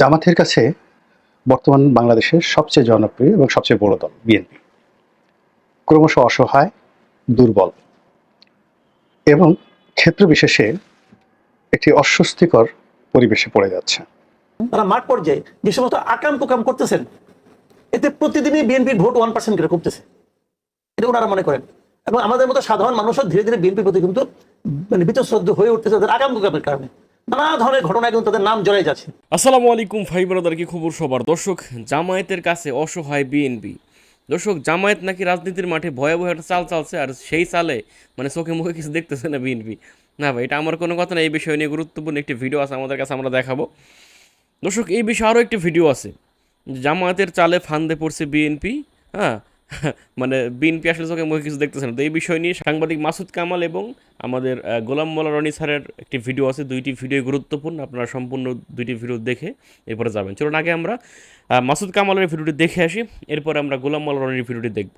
জামাতের কাছে বর্তমান বাংলাদেশের সবচেয়ে জনপ্রিয় এবং সবচেয়ে বড় দল, বিএনপি। ক্রমশ অসহায়, দুর্বল এবং ক্ষেত্র বিশেষে একটি অস্বস্তিকর পরিবেশে পড়ে যাচ্ছে। তারা মাঠ পর্যায়ে যে সমস্ত আকাম কুকাম করতেছেন, এতে প্রতিদিনই বিএনপির ভোট ওয়ান পার্সেন্ট করে কমতেছে। এটা ওনারা মনে করেন। এবং আমাদের মতো সাধারণ মানুষও ধীরে ধীরে বিএনপির প্রতি কিন্তু মানে বিতশ্রদ্ধ হয়ে উঠতেছে তাদের আকাম কুকামের কারণে। আসসালামু আলাইকুম কি খবর সবার? জামায়াতের কাছে অসহায় বিএনপি দর্শক, জামায়াত নাকি রাজনীতির মাঠে ভয়াবহ একটা চাল চালছে, আর সেই চালে মানে চোখে মুখে কিছু দেখতেছে না বিএনপি না ভাই, এটা আমার কোনো কথা এই বিষয় নিয়ে গুরুত্বপূর্ণ একটি ভিডিও আছে, আমাদের কাছে আমরা দেখাবো। দর্শক, এই বিষয়ে আরও একটি ভিডিও আছে। জামায়াতের চালে ফান্দে পড়ছে বিএনপি হ্যাঁ? মানে বিএনপি আসলে চোখে মুখে কিছু দেখতেছে না। তো এই বিষয় নিয়ে সাংবাদিক মাসুদ কামাল এবং আমাদের গোলাম মোল্লা রনি স্যারের একটি ভিডিও আছে। দুইটি ভিডিও গুরুত্বপূর্ণ। আপনারা সম্পূর্ণ দুইটি ভিডিও দেখে এরপরে যাবেন। চলুন আগে আমরা মাসুদ কামালের ভিডিওটি দেখে আসি। এরপরে আমরা গোলাম মোল্লা রনির ভিডিওটি দেখব।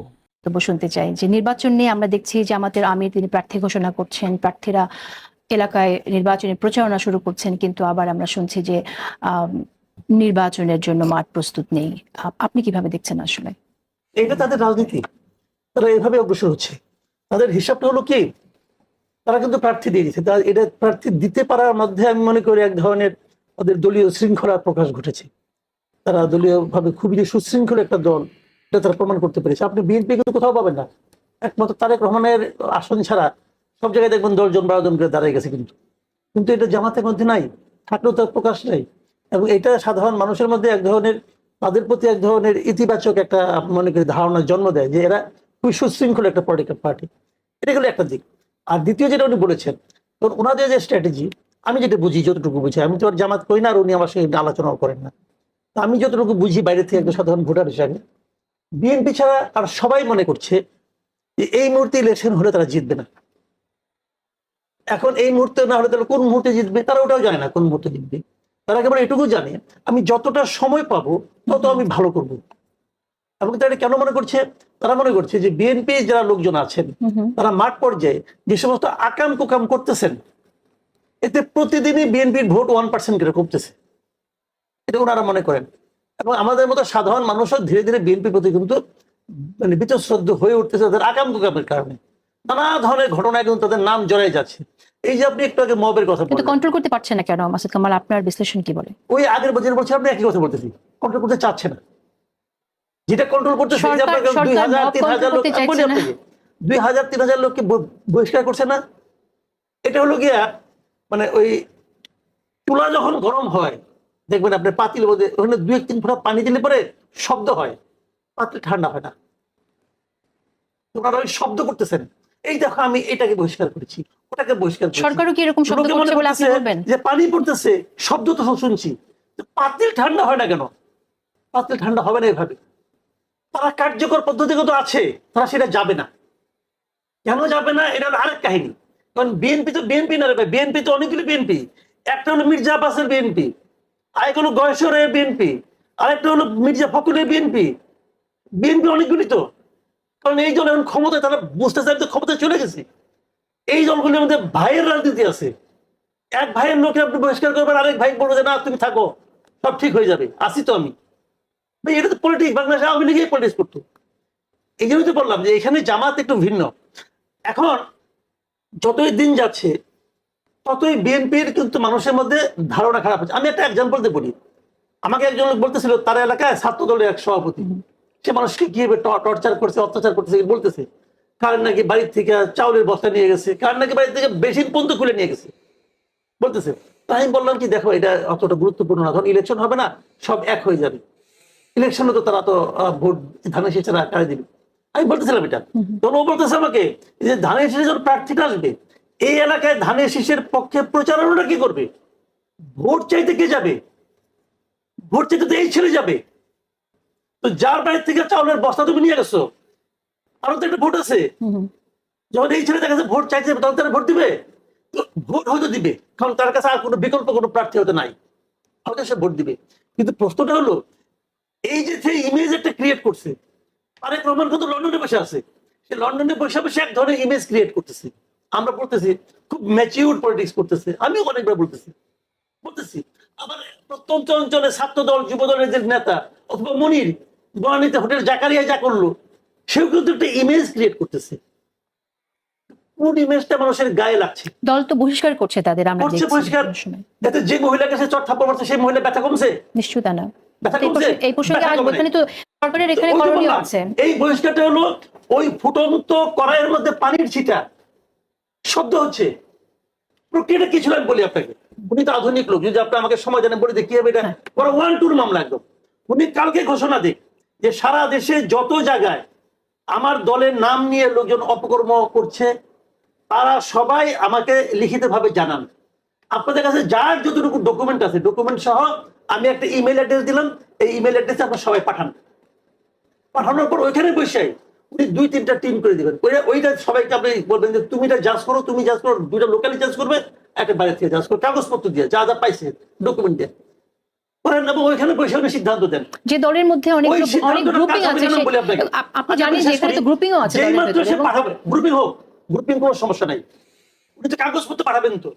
শুনতে চাই। যে নির্বাচন নিয়ে আমরা দেখছি যে আমাদের আমির তিনি প্রার্থী ঘোষণা করছেন, প্রার্থীরা এলাকায় নির্বাচনে প্রচারণা শুরু করছেন, কিন্তু আবার আমরা শুনছি যে নির্বাচনের জন্য মাঠ প্রস্তুত নেই। আপনি কীভাবে দেখছেন আসলে? এটা তাদের রাজনীতি। তারা এভাবে অগ্রসর হচ্ছে। তাদের হিসাবটা হলো কি? তারা কিন্তু প্রার্থী দিয়ে দিচ্ছে এটা প্রার্থী দিতে পারার মধ্যে আমি মনে করি এক ধরনের তাদের দলীয় শৃঙ্খলার প্রকাশ ঘটেছে। তারা দলীয় ভাবে খুবই যে সুশৃঙ্খল একটা দল, এটা তারা প্রমাণ করতে পেরেছে। আপনি বিএনপি কিন্তু কোথাও পাবেন না। একমাত্র তারেক রহমানের আসন ছাড়া সব জায়গায় দেখবেন দশজন বারো জন করে দাঁড়িয়ে গেছে কিন্তু। কিন্তু এটা জামাতের মধ্যে নাই, থাকলেও তার প্রকাশ নাই। এবং এটা সাধারণ মানুষের মধ্যে এক ধরনের তাদের প্রতি এক ধরনের ইতিবাচক একটা, মনে করি, ধারণার জন্ম দেয় যে এরা খুবই সুশৃঙ্খল একটা পলিটিক্যাল পার্টি এটা গেলো একটা দিক। আর দ্বিতীয় যেটা উনি বলেছেন কারণ ওনাদের যে স্ট্র্যাটেজি আমি যেটা বুঝি, যতটুকু বুঝি, আমি তো আর জামাত করি না আর উনি আমার সঙ্গে আলোচনাও করেন না। তা আমি যতটুকু বুঝি, বাইরে থেকে একজন সাধারণ ভোটার হিসাবে, বিএনপি ছাড়া আর সবাই মনে করছে যে এই মুহূর্তে ইলেকশন হলে তারা জিতবে না। এখন এই মুহূর্তে না হলে তাহলে কোন মুহূর্তে জিতবে, তারা ওটাও জানে না কোন মুহূর্তে জিতবে। তারা একেবারে এটুকু জানে আমি যতটা সময় পাবো তত আমি ভালো করব। এবং তারা কেন মনে করছে? তারা মনে করছে যে বিএনপি যারা লোকজন আছেন তারা মাঠ পর্যায়ে যে সমস্ত আকাম কুকাম করতেছেন এতে প্রতিদিনই বিএনপির ভোট ওয়ান পার্সেন্ট করে কমতেছে। এটা ওনারা মনে করেন। এবং আমাদের মতো সাধারণ মানুষও ধীরে ধীরে বিএনপির প্রতি কিন্তু মানে বিতশ্রদ্ধ হয়ে উঠতেছে তাদের আকাম কুকামের কারণে। নানা ধরনের ঘটনায় কিন্তু তাদের নাম জড়াই যাচ্ছে। এই যে আপনি একটু আগে মবের কথা কিন্তু কন্ট্রোল করতে পারছে না কেন? মাসুদ কামাল আপনার বিশ্লেষণ কি বলে? ওই আগের বছর বলছি আপনি একই কথা বলতেছি। কন্ট্রোল করতে চাচ্ছে না। যেটা কন্ট্রোল করতে দুই হাজার তিন হাজার লোক। দুই তিন লোককে বহিষ্কার করছে না। এটা হলো গিয়া মানে ওই চুলা যখন গরম হয় দেখবেন আপনার পাতিল মধ্যে ওখানে দুই এক তিন ফোঁটা পানি দিলে পরে শব্দ হয়। পাতিল ঠান্ডা হয় না। ওনারা ওই শব্দ করতেছেন। এই দেখো আমি এটাকে বহিষ্কার করেছি ওটাকে বহিষ্কার সরকারও কি এরকম শব্দ করছে বলে আপনি বলবেন? যে পানি পড়তেছে শব্দ তো শুনছি। পাতিল ঠান্ডা হয় না কেন? পাতিল ঠান্ডা হবে না এভাবে। তারা কার্যকর পদ্ধতিগত আছে তারা সেটা যাবে না। কেন যাবে না? এটা হলো আরেক কাহিনী। কারণ বিএনপি তো বিএনপি না রে ভাই বিএনপি তো অনেকগুলি বিএনপি একটা হলো মির্জা আব্বাসের বিএনপি আরেক হলো গয়েশ্বরের বিএনপি আরেকটা হলো মির্জা ফখরুলের বিএনপি বিএনপি অনেকগুলি তো। কারণ এই দল এখন ক্ষমতায়, তারা বুঝতে চাই ক্ষমতায় চলে গেছে। এই দলগুলির মধ্যে ভাইয়ের রাজনীতি আছে। এক ভাইয়ের লোকে আপনি বহিষ্কার করবেন, আরেক ভাই বলব যে, না, তুমি থাকো, সব ঠিক হয়ে যাবে, আসি তো আমি। এটা তো পলিটিক্স বাংলাদেশ আওয়ামী লীগই পলিটিক্স করতো। এই জন্যই তো বললাম যে, এখানে জামাত একটু ভিন্ন। এখন যতই দিন যাচ্ছে, ততই বিএনপির কিন্তু মানুষের মধ্যে ধারণা খারাপ হচ্ছে। আমি একটা এক্সাম্পল দিয়ে বলি। আমাকে একজন লোক বলতেছিল, তার এলাকায় ছাত্র দলের এক সভাপতি। সে মানুষকে কীভাবে টর্চার করছে অত্যাচার করতেছে বলতেছে কার নাকি বাড়ির থেকে চাউলের বস্তা নিয়ে গেছে? কার নাকি বাড়ির থেকে বেশি পর্যন্ত খুলে নিয়ে গেছে? বলতেছে তাই আমি বললাম কি দেখো এটা অতটা গুরুত্বপূর্ণ না কারণ ইলেকশন হবে না সব এক হয়ে যাবে। ইলেকশনে তো তারা তো ভোট ধানের শেষে কারে দিবে? আমি বলতেছিলাম এটা। তখন ও বলতেছে আমাকে যে ধানের শেষে যখন প্রার্থীটা আসবে এই এলাকায় ধানের শীষের পক্ষে প্রচারণাটা কি করবে? ভোট চাইতে কে যাবে? ভোট চাইতে তো এই ছেলে যাবে। তো যার বাড়ির থেকে চাউলের বস্তা তুমি নিয়ে গেছো আরও তো একটা ভোট আছে। যখন এই ছেলে দেখা যাচ্ছে ভোট যাবে তখন তারা ভোট দিবে? ভোট হয়তো দিবে কারণ তার কাছে আর কোনো বিকল্প কোনো প্রার্থী হতে নাই। হয়তো সে ভোট দিবে। কিন্তু প্রশ্নটা হলো এই যে সেই ইমেজ একটা ক্রিয়েট করছে তারেক রহমান কিন্তু লন্ডনে বসে আছে। সে লন্ডনে বসে বসে এক ধরনের ইমেজ ক্রিয়েট করতেছে। আমরা বলতেছি খুব ম্যাচিউর পলিটিক্স করতেছে। আমিও অনেকবার বলতেছি। বলতেছি আবার প্রত্যন্ত অঞ্চলে ছাত্র দল যুব দলের যে নেতা অথবা মনির বনানীতে হোটেল জাকারিয়া যা করল সেও কিন্তু একটা ইমেজ ক্রিয়েট করতেছে। কোন ইমেজটা মানুষের গায়ে লাগছে? দল তো বহিষ্কার করছে তাদের আমরা করছে বহিষ্কার। এতে যে মহিলার কাছে চট থাপ্পড় মারছে সেই মহিলা ব্যথা কমছে? নিশ্চয়ই তা না। এই প্রসঙ্গে- আসব এখানে তো সরকারের এখানে করণীয় আছে। এই বহিষ্কারটা হলো ওই ফুটন্ত কড়াইয়ের মধ্যে পানির ছিটা। শব্দ হচ্ছে। প্রক্রিয়াটা কিছু আমি বলি আপনাকে? উনি তো আধুনিক লোক যদি আপনি আমাকে সময় জানেন বলে দেখি হবে এটা? হ্যাঁ। ওয়ান টুর মামলা একদম। উনি কালকে ঘোষণা দিক। যে সারা দেশে যত জায়গায় আমার দলের নাম নিয়ে লোকজন অপকর্ম করছে, তারা সবাই আমাকে লিখিতভাবে জানান। আপনাদের কাছে যার যতটুকু ডকুমেন্ট আছে ডকুমেন্ট সহ আমি একটা ইমেল অ্যাড্রেস দিলাম, এই ইমেল অ্যাড্রেসে আপনার সবাই পাঠান। পাঠানোর পর ওইখানে বসে উনি দুই তিনটা টিম করে দেবেন। ওইটা সবাইকে আপনি বলবেন যে তুমি এটা জাজ করো, তুমি জাজ করো, দুইটা লোকালি জাজ করবে, একটা বাইরে থেকে জাজ করো, কাগজপত্র দিয়ে, যা যা পাইছে ডকুমেন্ট দিয়ে। করেন এবং ওইখানে বসে আপনি সিদ্ধান্ত দেন। যে দলের মধ্যে অনেক অনেক গ্রুপিং আছে আপনি জানেন যে এখানে তো। গ্রুপিংও আছে যেই মাত্র সে পাঠাবে গ্রুপিং হোক গ্রুপিং কোনো সমস্যা নাই। উনি তো কাগজপত্র পাঠাবেন তো।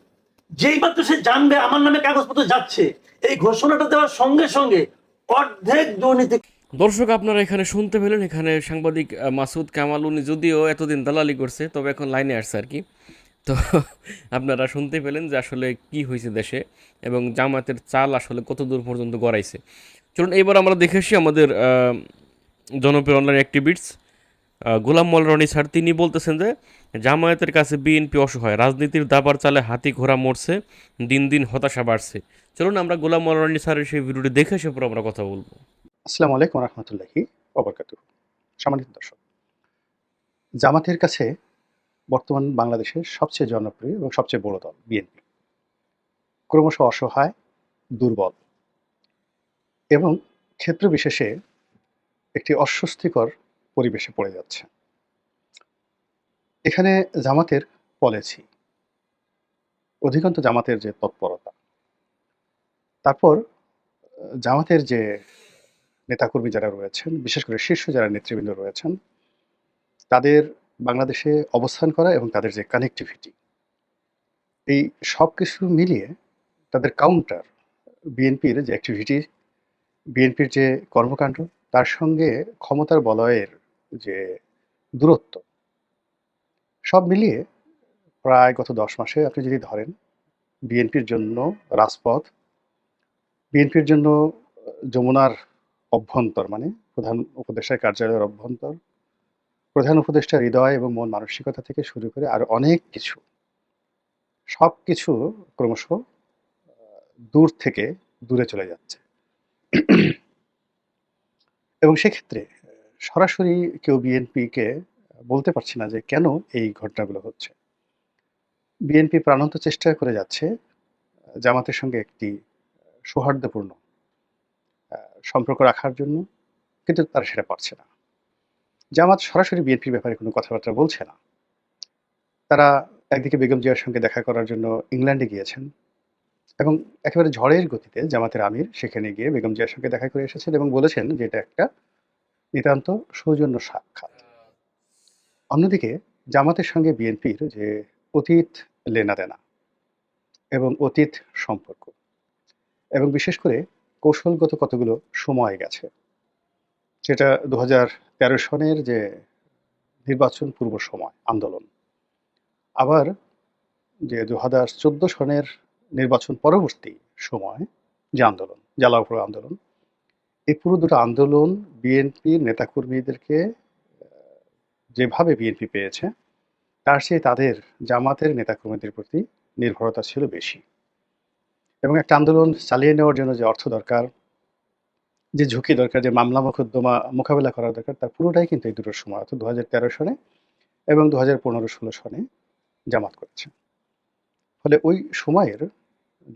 যেই মাত্র সে জানবে আমার নামে কাগজপত্র যাচ্ছে এই ঘোষণাটা দেওয়ার সঙ্গে সঙ্গে অর্ধেক দুর্নীতি দর্শক আপনারা এখানে শুনতে পেলেন এখানে সাংবাদিক মাসুদ কামাল উনি যদিও এতদিন দালালি করছে তবে এখন লাইনে আসছে আর কি। তো আপনারা শুনতে পেলেন যে আসলে কি হয়েছে দেশে এবং জামাতের চাল আসলে কত দূর পর্যন্ত গড়াইছে। চলুন এবার আমরা দেখে আসি আমাদের জনপ্রিয় online activist Golam Maula Rony sir. তিনি বলতেছেন যে, জামায়াতের কাছে বিএনপি অসহায়, রাজনীতির দাবার চালে হাতি ঘোড়া মরছে, দিন দিন হতাশা বাড়ছে। চলুন আমরা গোলাম মোল রনি স্যারের সেই ভিডিওটি দেখে এসে পর আমরা কথা বলব। আসসালামু আলাইকুম রহমতুল্লাহি অবরকাত সম্মানিত দর্শক, জামাতের কাছে বর্তমান বাংলাদেশের সবচেয়ে জনপ্রিয় এবং সবচেয়ে বড় দল বিএনপি। ক্রমশ অসহায়, দুর্বল এবং ক্ষেত্র বিশেষে একটি অস্বস্তিকর পরিবেশে পড়ে যাচ্ছে। এখানে জামাতের পলিসি অধিকান্ত জামাতের যে তৎপরতা, তারপর, জামাতের যে নেতাকর্মী যারা রয়েছেন, বিশেষ করে শীর্ষ যারা নেতৃবৃন্দ রয়েছেন, তাদের বাংলাদেশে অবস্থান করা এবং তাদের যে কানেক্টিভিটি এই সব কিছু মিলিয়ে তাদের কাউন্টার বিএনপির যে অ্যাক্টিভিটি বিএনপির যে কর্মকাণ্ড, তার সঙ্গে ক্ষমতার বলয়ের যে দূরত্ব, সব মিলিয়ে প্রায় গত দশ মাসে আপনি যদি ধরেন বিএনপির জন্য রাজপথ বিএনপির জন্য যমুনার অভ্যন্তর মানে প্রধান উপদেষ্টার কার্যালয়ের অভ্যন্তর প্রধান উপদেষ্টা হৃদয় এবং মন মানসিকতা থেকে শুরু করে আর অনেক কিছু। সব কিছু ক্রমশ দূর থেকে দূরে চলে যাচ্ছে। এবং সেক্ষেত্রে সরাসরি কেউ বিএনপিকে বলতে পারছে না যে কেন এই ঘটনাগুলো হচ্ছে। বিএনপি প্রাণান্ত চেষ্টা করে যাচ্ছে জামাতের সঙ্গে একটি সৌহার্দ্যপূর্ণ সম্পর্ক রাখার জন্য, কিন্তু তারা সেটা পারছে না। জামাত সরাসরি বিএনপির ব্যাপারে কোনো কথাবার্তা বলছে না। তারা একদিকে বেগম জিয়ার সঙ্গে দেখা করার জন্য ইংল্যান্ডে গিয়েছেন এবং একেবারে ঝড়ের গতিতে জামাতের আমির সেখানে গিয়ে বেগম জিয়ার সঙ্গে দেখা করে এসেছেন এবং বলেছেন যে এটা একটা নিতান্ত সৌজন্য সাক্ষাৎ। অন্যদিকে জামাতের সঙ্গে বিএনপির যে অতীত লেনাদেনা এবং অতীত সম্পর্ক এবং বিশেষ করে কৌশলগত কতগুলো সময় গেছে সেটা দু হাজার তেরো সনের যে নির্বাচন পূর্ব সময় আন্দোলন। আবার যে দু হাজার চোদ্দ সনের নির্বাচন পরবর্তী সময় যে আন্দোলন জ্বালাও আন্দোলন, এই পুরো দুটো আন্দোলন বিএনপির নেতাকর্মীদেরকে যেভাবে বিএনপি পেয়েছে, তার চেয়ে তাদের জামাতের নেতাকর্মীদের প্রতি নির্ভরতা ছিল বেশি। এবং একটা আন্দোলন চালিয়ে নেওয়ার জন্য যে অর্থ দরকার যে ঝুঁকি দরকার, যে মামলা মোকদ্দমা মোকাবেলা করা দরকার, তার পুরোটাই কিন্তু এই দুটোর সময়, অর্থাৎ দু হাজার তেরো সনে এবং দু হাজার পনেরো ষোলো সনে জামাত করেছে। ফলে ওই সময়ের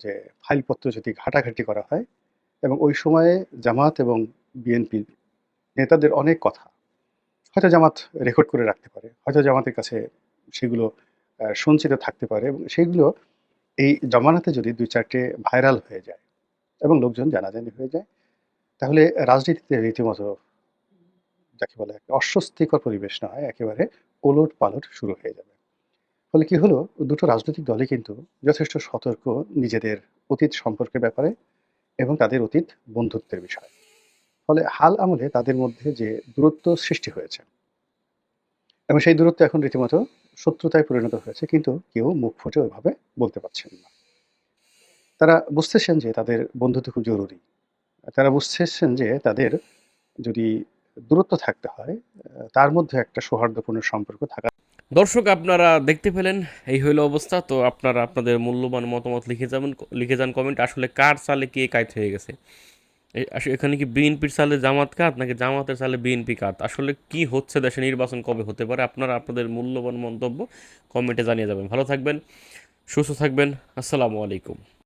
যে ফাইলপত্র যদি ঘাটাঘাটি করা হয় এবং ওই সময়ে জামাত এবং বিএনপি নেতাদের অনেক কথা, হয়তো জামাত রেকর্ড করে রাখতে পারে, হয়তো জামাতের কাছে সেগুলো সঞ্চিত থাকতে পারে এবং সেগুলো এই জমানাতে যদি দুই চারটে ভাইরাল হয়ে যায় এবং লোকজন জানাজানি হয়ে যায় তাহলে রাজনীতিতে রীতিমতো যাকে বলে অস্বস্তিকর পরিবেশ না হয়, একেবারে ওলট পালট শুরু হয়ে যাবে। ফলে কি হলো? দুটো রাজনৈতিক দলই কিন্তু যথেষ্ট সতর্ক নিজেদের অতীত সম্পর্কের ব্যাপারে এবং তাদের অতীত বন্ধুত্বের বিষয়। ফলে হাল আমলে তাদের মধ্যে যে দূরত্ব সৃষ্টি হয়েছে এবং সেই দূরত্ব এখন রীতিমতো শত্রুতায় পরিণত হয়েছে, কিন্তু কেউ মুখ ফুটে ওইভাবে বলতে পারছেন না। তারা বুঝতেছেন যে তাদের বন্ধুত্ব খুব জরুরি। তারা বুঝতেছেন যে তাদের যদি দূরত্ব থাকতে হয়, তার মধ্যে একটা সৌহার্দ্যপূর্ণ সম্পর্ক থাকা দর্শক, আপনারা দেখতে পেলেন, এই হইল অবস্থা। তো আপনারা আপনাদের মূল্যবান মতামত লিখে যাবেন, লিখে যান কমেন্ট আসলে কার সালে কে কাইত হয়ে গেছে? এখানে কি বিএনপির সালে জামাত কাত, নাকি জামাতের সালে বিএনপি কাত? আসলে কি হচ্ছে দেশে, নির্বাচন কবে হতে পারে? আপনারা আপনাদের মূল্যবান মন্তব্য কমেন্টে জানিয়ে যাবেন। ভালো থাকবেন, সুস্থ থাকবেন, আসসালামু আলাইকুম।